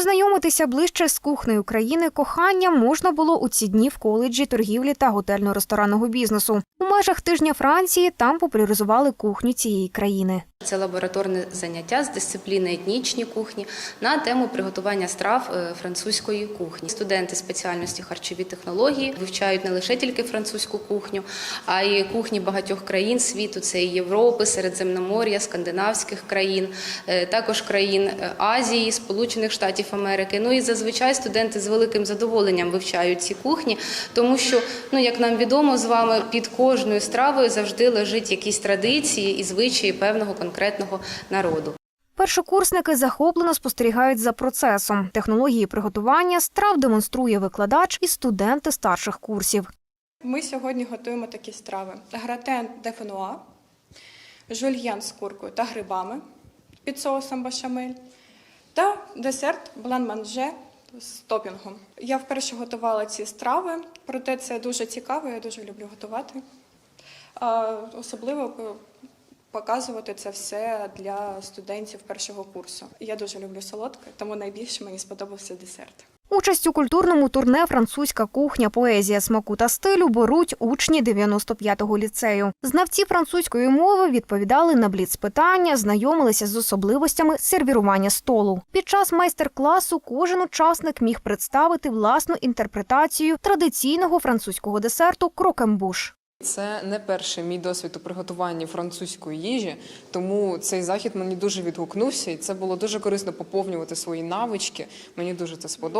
Познайомитися ближче з кухнею країни кохання можна було у ці дні в коледжі торгівлі та готельно-ресторанного бізнесу. У межах тижня Франції там популяризували кухню цієї країни. Це лабораторне заняття з дисципліни етнічні кухні на тему приготування страв е, французької кухні. Студенти спеціальності харчові технології вивчають не лише тільки французьку кухню, а й кухні багатьох країн світу. Це і Європи, Середземномор'я, скандинавських країн, е, також країн е, Азії, Сполучених Штатів Америки. Ну і зазвичай студенти з великим задоволенням вивчають ці кухні, тому що, ну як нам відомо з вами, під кожною стравою завжди лежить якісь традиції і звичаї певного конкретного народу. Першокурсники захоплено спостерігають за процесом. Технології приготування страв демонструє викладач і студенти старших курсів. Ми сьогодні готуємо такі страви: гратен де фенуа, жульєн з куркою та грибами під соусом башамель та десерт блан-манже з топінгом. Я вперше готувала ці страви, проте це дуже цікаво, я дуже люблю готувати. Особливо п- показувати це все для студентів першого курсу. Я дуже люблю солодке, тому найбільше мені сподобався десерт. Участь у культурному турне Французька кухня, поезія смаку та стилю беруть учні 95-го ліцею. Знавці французької мови відповідали на бліц-питання, знайомилися з особливостями сервірування столу. Під час майстер-класу кожен учасник міг представити власну інтерпретацію традиційного французького десерту крокембуш. Це не перший мій досвід у приготуванні французької їжі, тому цей захід мені дуже відгукнувся, і це було дуже корисно поповнювати свої навички. Мені дуже це сподобалося.